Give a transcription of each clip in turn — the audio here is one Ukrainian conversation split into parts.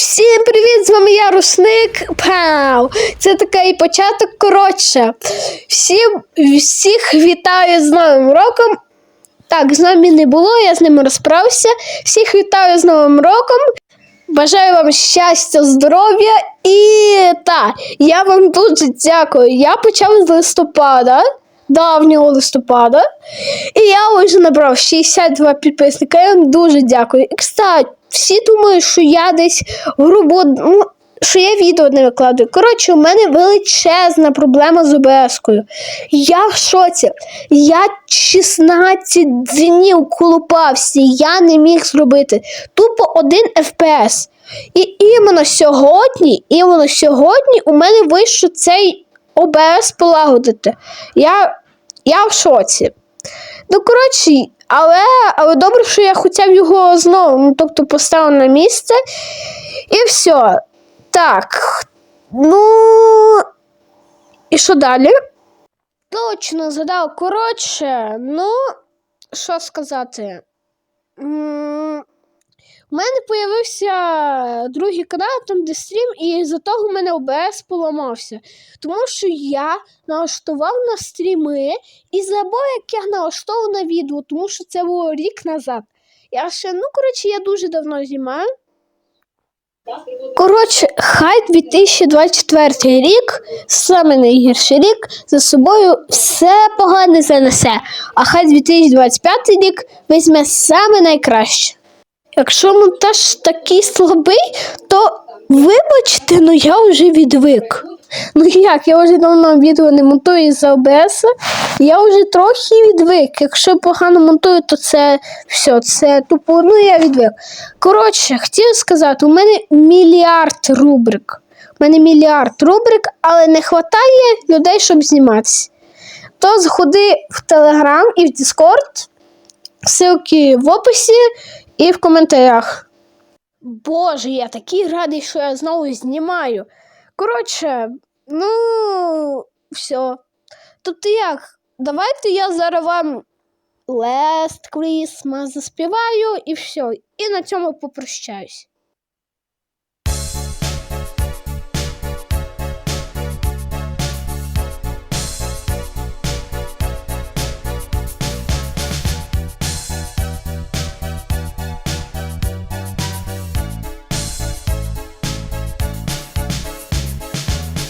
Всім привіт! З вами я Русник. Пау! Це такий початок. Коротше. Всім, всіх вітаю з Новим роком. Так, з нами не було, я з ними розправився. Всіх вітаю з Новим роком. Бажаю вам щастя, здоров'я і та, я вам дуже дякую. Я почав з листопада, давнього листопада, і я вже набрав 62 підписника. Я вам дуже дякую. І кстати, всі думають, що я десь грубо, ну, що я відео не викладаю. Коротше, у мене величезна проблема з ОБС-кою. Я в шоці. Я 16 днів колупався, я не міг зробити. Тупо один FPS. І іменно сьогодні, іменно сьогодні у мене вийшов цей ОБС полагодити. Я, я в шоці. Ну, коротше, але, але добре, що я хотів його знову, ну, тобто поставив на місце. І все. Так. Ну. І що далі? Точно згадав. Коротше, ну, що сказати. М, У мене з'явився другий канал, там де стрім, і за того в мене ОБС поламався. Тому що я налаштував на стріми і забув, як я налаштовував на відео, тому що це було рік назад. Я ще, ну, коротше, я дуже давно знімаю. Коротше, хай 2024 рік, саме найгірший рік, за собою все погане занесе, а хай 2025 рік візьме саме найкраще. Якщо монтаж такий слабий, то вибачте, ну я вже відвик. Ну як, я вже давно відео не монтую за ОБС, я вже трохи відвик. Якщо погано монтую, то це все, це тупо, ну я відвик. Коротше, хотів сказати, у мене мільярд рубрик. У мене мільярд рубрик, але не вистачає людей, щоб зніматися. То заходи в Телеграм і в Дискорд, ссылки в описі і в коментарях. Боже, я такий радий, що я знову знімаю. Коротше, ну, все. Тобто як? Давайте я зараз вам Last Christmas заспіваю і все. І на цьому попрощаюсь.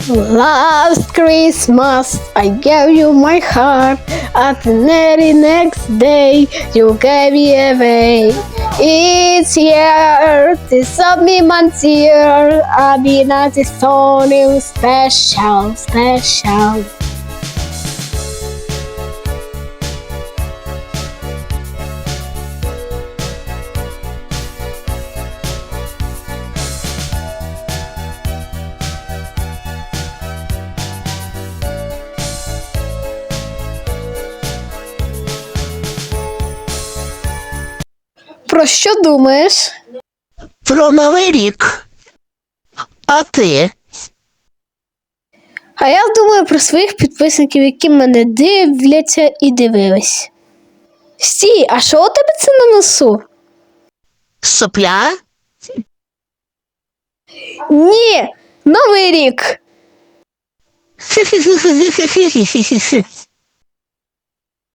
Last Christmas, I gave you my heart. At the very next day, you gave me away. It's here, this of me months here. I've been at this special, special. Про що думаєш? Про Новий рік. А ти? А я думаю про своїх підписників, які мене дивляться і дивились. Стій, а що у тебе це на носу? Сопля? Ні, Новий рік.